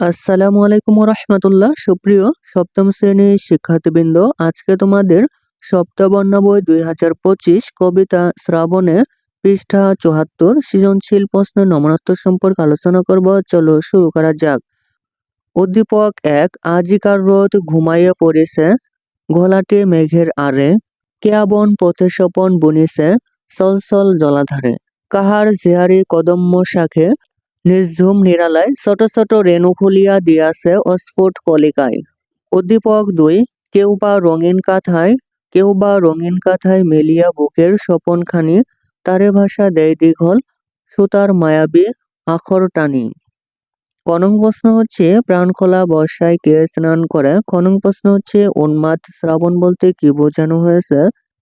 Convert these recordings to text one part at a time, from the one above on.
আসসালামু আলাইকুম রহমতুল্লাহ সুপ্রিয় সপ্তম শ্রেণির শিক্ষার্থীবৃন্দ, আজকে তোমাদের সপ্তবর্ণ বই দুই হাজার পঁচিশ কবিতা শ্রাবণে পৃষ্ঠা চুহাত্তর সৃজনশীল প্রশ্নের নমনত্ব সম্পর্কে আলোচনা করব। চলো শুরু করা যাক। উদ্দীপক এক, আজিকার রোদ ঘুমাইয়া পড়েছে, ঘোলাটে মেঘের আরে কেয়াবন পথে স্বপন বুনিছে সলসল জলাধারে। কাহার জেহারি কদম্য শাখে নির্ঝুম নিরালায় ছোট ছোট রেণু খুলিয়া দিয়াছে অস্ফুট কলিকায় উদ্দীপক দুই কেউ বা রঙিন কাঁথায় কেউ বা রঙিন কাঁথায় মেলিয়া বুকের স্বপনখানি তারে ভাষা দেয় দীঘল সুতার মায়াবী আখর টানি। কনং প্রশ্ন হচ্ছে প্রাণখোলা বর্ষায় কে স্নান করে খনং প্রশ্ন হচ্ছে, উন্মাদ শ্রাবণ বলতে কি বোঝানো হয়েছে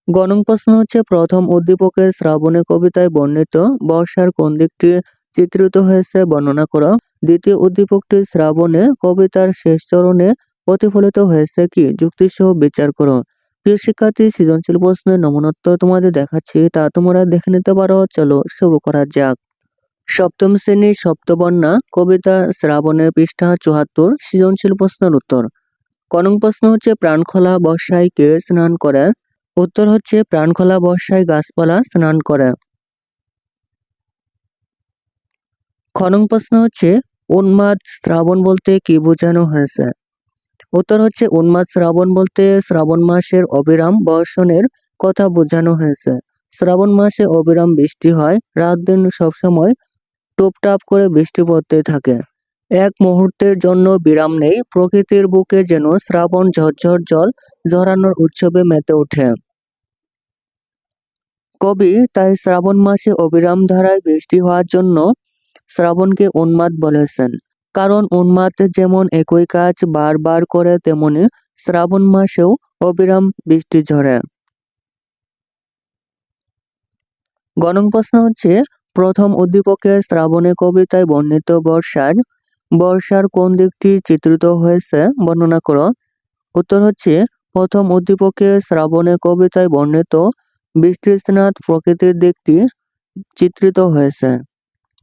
গণং প্রশ্ন হচ্ছে প্রথম উদ্দীপকের শ্রাবণে কবিতায় বর্ণিত বর্ষার কোন দিকটি চিত্রিত হয়েছে, বর্ণনা করো। দ্বিতীয় উদ্দীপকটি শ্রাবণে, কবিতার শেষ চরণে প্রতিফলিত হয়েছে কি? যুক্তিসহ বিচার করো। প্রিয় শিক্ষার্থী, সৃজনশীল প্রশ্নের নমনত্ব তোমাদের দেখাচ্ছি, তা তোমরা দেখে নিতে পারো। চলো শুরু করা যাক। সপ্তম শ্রেণির সপ্তবর্ণা, কবিতা শ্রাবণের পৃষ্ঠা চুহাত্তর সৃজনশীল প্রশ্নের উত্তর। কনং প্রশ্ন হচ্ছে, প্রাণখোলা বর্ষায় কে স্নান করে? উত্তর হচ্ছে, প্রাণখোলা বর্ষায় গাছপালা স্নান করে। খনং প্রশ্ন হচ্ছে, উন্মাদ শ্রাবণ বলতে কি বোঝানো হয়েছে? উত্তর হচ্ছে, উন্মাদ শ্রাবণ বলতে শ্রাবণ মাসের অবিরাম বর্ষণের কথা বোঝানো হয়েছে। শ্রাবণ মাসে অবিরাম বৃষ্টি হয়, রাত দিন সবসময় টুপটাপ করে বৃষ্টি পড়তে থাকে। এক মুহূর্তের জন্য বিরাম নেই, প্রকৃতির বুকে যেন শ্রাবণ ঝরঝর জল ঝরানোর উৎসবে মেতে ওঠে। কবি তাই শ্রাবণ মাসে অবিরাম ধারায় বৃষ্টি হওয়ার জন্য শ্রাবণকে উন্মাদ বলেছেন। কারণ উন্মাদ যেমন একই কাজ বারবার করে, তেমনি শ্রাবণ মাসেও অবিরাম বৃষ্টি ঝরে। গণং প্রশ্ন হচ্ছে, প্রথম উদ্দীপকে শ্রাবণে কবিতায় বর্ণিত বর্ষার বর্ষার কোন দিকটি চিত্রিত হয়েছে বর্ণনা করো। উত্তর হচ্ছে, প্রথম উদ্দীপকে শ্রাবণে কবিতায় বর্ণিত বৃষ্টিস্নাত প্রকৃতির দিকটি চিত্রিত হয়েছে।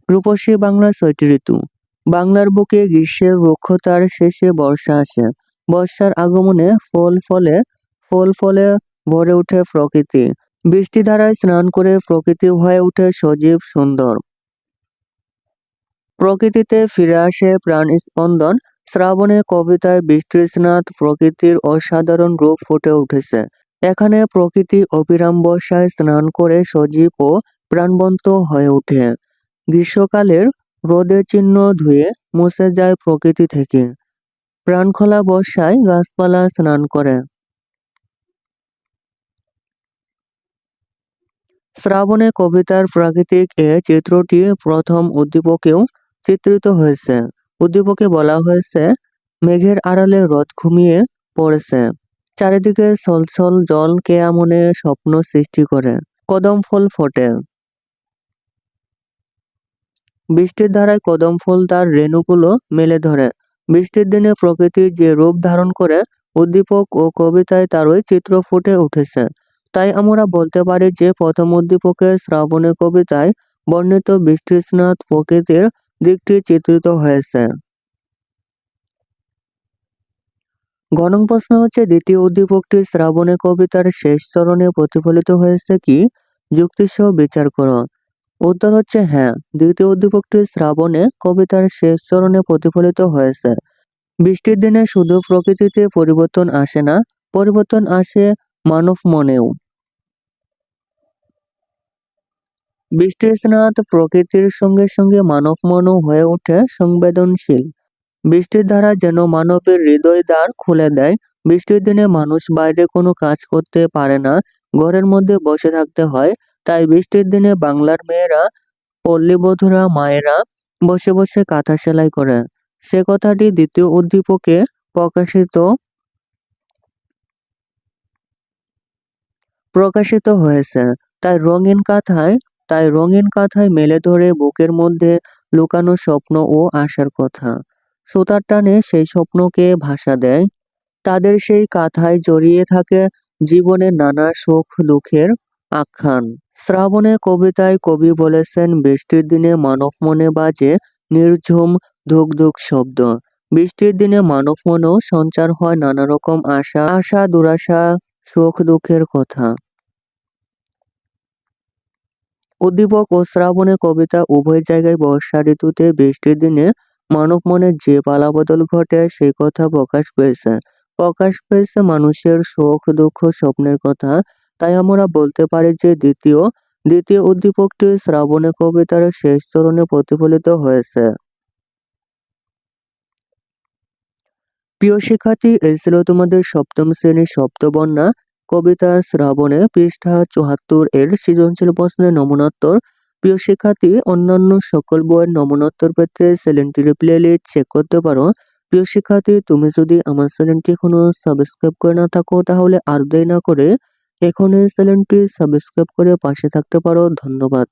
রূপসী বাংলা ছয়টি ঋতু। বাংলার বুকে গ্রীষ্মের রুক্ষতার শেষে বর্ষা আসে। বর্ষার আগমনে ফল ফলে ফল ফলে ভরে ওঠে প্রকৃতি। বৃষ্টি ধারায় স্নান করে প্রকৃতি হয়ে ওঠে সজীব সুন্দর। প্রকৃতিতে ফিরে আসে প্রাণ স্পন্দন শ্রাবণে কবিতায় বৃষ্টির স্নাত প্রকৃতির অসাধারণ রূপ ফুটে উঠেছে। এখানে প্রকৃতি অবিরাম বর্ষায় স্নান করে সজীব ও প্রাণবন্ত হয়ে ওঠে। গ্রীষ্মকালের রোদের চিহ্ন ধুয়ে মুছে যায় প্রকৃতি থেকে। প্রাণখোলা বর্ষায় গাছপালা স্নান করে। শ্রাবণে কবিতার প্রাকৃতিক এ চিত্রটি প্রথম উদ্দীপকেও চিত্রিত হয়েছে। উদ্দীপকে বলা হয়েছে, মেঘের আড়ালে রথ ঘুমিয়ে পড়েছে। চারিদিকে সলসল জল কেয়ামনে স্বপ্ন সৃষ্টি করে। কদম ফুল ফোটে। বৃষ্টির ধারায় কদম ফুল তার রেণুগুলো মেলে ধরে। বৃষ্টির দিনে প্রকৃতি যে রূপ ধারণ করে, উদ্দীপক ও কবিতায় তারই চিত্র ফুটে উঠেছে। তাই আমরা বলতে পারি যে প্রথম উদ্দীপকে শ্রাবণী কবিতায় বর্ণিত বৃষ্টিস্নাত প্রকৃতির দিকটি চিত্রিত হয়েছে। গণং প্রশ্ন হচ্ছে, দ্বিতীয় উদ্দীপকটি শ্রাবণে কবিতার শেষ চরণে প্রতিফলিত হয়েছে কি? যুক্তিসহ বিচার করো। উত্তর হচ্ছে হ্যাঁ। দ্বিতীয় উদ্দীপকটি শ্রাবণে কবিতার শেষ চরণে প্রতিফলিত হয়েছে। বৃষ্টির দিনে শুধু প্রকৃতিতে পরিবর্তন আসে না, পরিবর্তন আসে মানব মনেও। বৃষ্টির স্নাত প্রকৃতির সঙ্গে সঙ্গে মানব মনও হয়ে ওঠে সংবেদনশীল। বৃষ্টির ধারা যেন মানবের হৃদয় দ্বার খুলে দেয়। বৃষ্টির দিনে মানুষ বাইরে কোনো কাজ করতে পারে না। ঘরের মধ্যে বসে থাকতে হয়। তাই বৃষ্টির দিনে বাংলার মেয়েরা পল্লীবধূরা মায়েরা বসে বসে কাঁথা সেলাই করে। সে কথাটি দ্বিতীয় উদ্দীপকে প্রকাশিত প্রকাশিত হয়েছে। তাই রঙিন কাঁথায়, তাই রঙিন কাঁথায় মেলে ধরে বুকের মধ্যে লুকানো স্বপ্ন ও আশার কথা। সুতার টানে সেই স্বপ্নকে ভাষা দেয়। তাদের সেই কাঁথায় জড়িয়ে থাকে জীবনের নানা সুখ দুঃখের আখ্যান। শ্রাবণে কবিতায় কবি বলেছেন, বৃষ্টির দিনে মানব মনে বাজে নির্ঝুম ধুক ধুক শব্দ। বৃষ্টির দিনে মানব মনেও সঞ্চার হয় নানা রকম আশা আশা, দুরাশা, সুখ, দুঃখের কথা। উদ্দীপক ও শ্রাবণে কবিতা উভয় জায়গায় বর্ষা ঋতুতে বৃষ্টির দিনে মানব মনে যে পালাবদল ঘটে, সেই কথা প্রকাশ পেয়েছে। প্রকাশ পেয়েছে মানুষের সুখ, দুঃখ, স্বপ্নের কথা তাই আমরা বলতে পারি যে দ্বিতীয় দ্বিতীয় উদ্দীপকটি শ্রাবণে কবিতার শেষ চরণে প্রতিফলিত হয়েছে। প্রিয় শিক্ষার্থী, এই ছিল তোমাদের সপ্তম শ্রেণির সপ্তবর্ণা কবিতা শ্রাবণে পৃষ্ঠা চুহাত্তর এর সৃজনশীল প্রশ্নের নমুনোত্তর। প্রিয় শিক্ষার্থী, অন্যান্য সকল বইয়ের নমুনোত্তর পেতে চ্যানেলটির প্লেলিস্ট চেক করতে পারো। প্রিয় শিক্ষার্থী, তুমি যদি আমার চ্যানেলটি এখনও সাবস্ক্রাইব করে না থাকো, তাহলে আর দেরি না করে এখন এই চ্যানেলটি সাবস্ক্রাইব করে পাশে থাকতে পারো। ধন্যবাদ।